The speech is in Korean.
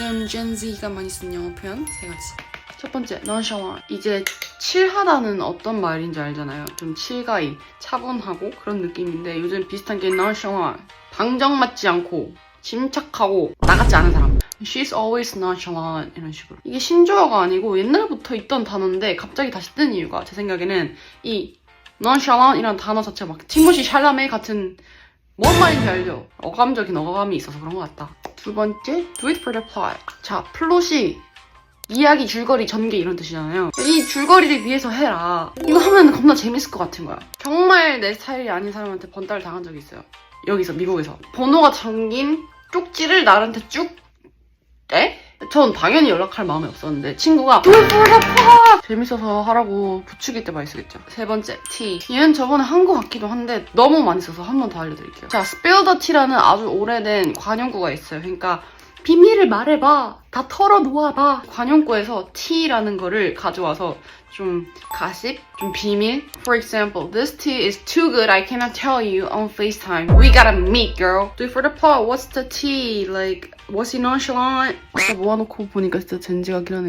요즘 Gen Z가 많이 쓰는 영어 표현 세 가지. 첫 번째, nonchalant. 이제 칠하다는 어떤 말인지 알잖아요. 좀 칠가이, 차분하고 그런 느낌인데 요즘 비슷한 게 nonchalant. 방정 맞지 않고 침착하고 나같지 않은 사람. She's always nonchalant 이런 식으로. 이게 신조어가 아니고 옛날부터 있던 단어인데 갑자기 다시 뜬 이유가 제 생각에는 이 nonchalant 이란 단어 자체가 막 티모시 샬라메 같은 뭔 말인지 알죠? 어감적인 어감이 있어서 그런 것 같다. 두 번째, do it for the plot. 자, 플롯이 이야기, 줄거리, 전개 이런 뜻이잖아요. 이 줄거리를 위해서 해라. 이거 하면 겁나 재밌을 것 같은 거야. 정말 내 스타일이 아닌 사람한테 번따를 당한 적이 있어요. 여기서, 미국에서. 번호가 잠긴 쪽지를 나한테 쭉, 에? 전 당연히 연락할 마음이 없었는데 친구가 plot! 재밌어서 하라고 부추길 때 많이 쓰겠죠. 세 번째, tea. 얘는 저번에 한 거 같기도 한데 너무 많이 써서 한 번 더 알려드릴게요. 자, the tea라는 아주 오래된 관용구가 있어요. 그러니까 비밀을 말해봐. 다 털어놓아봐. 관용구에서 tea라는 거를 가져와서 좀 가십, 좀 비밀. For example, this tea is too good. I cannot tell you on FaceTime. We gotta meet, girl. Do it for the plot. What's the tea? Like, was he nonchalant? 모아놓고 보니까 진짜 젠지 같긴 하네요.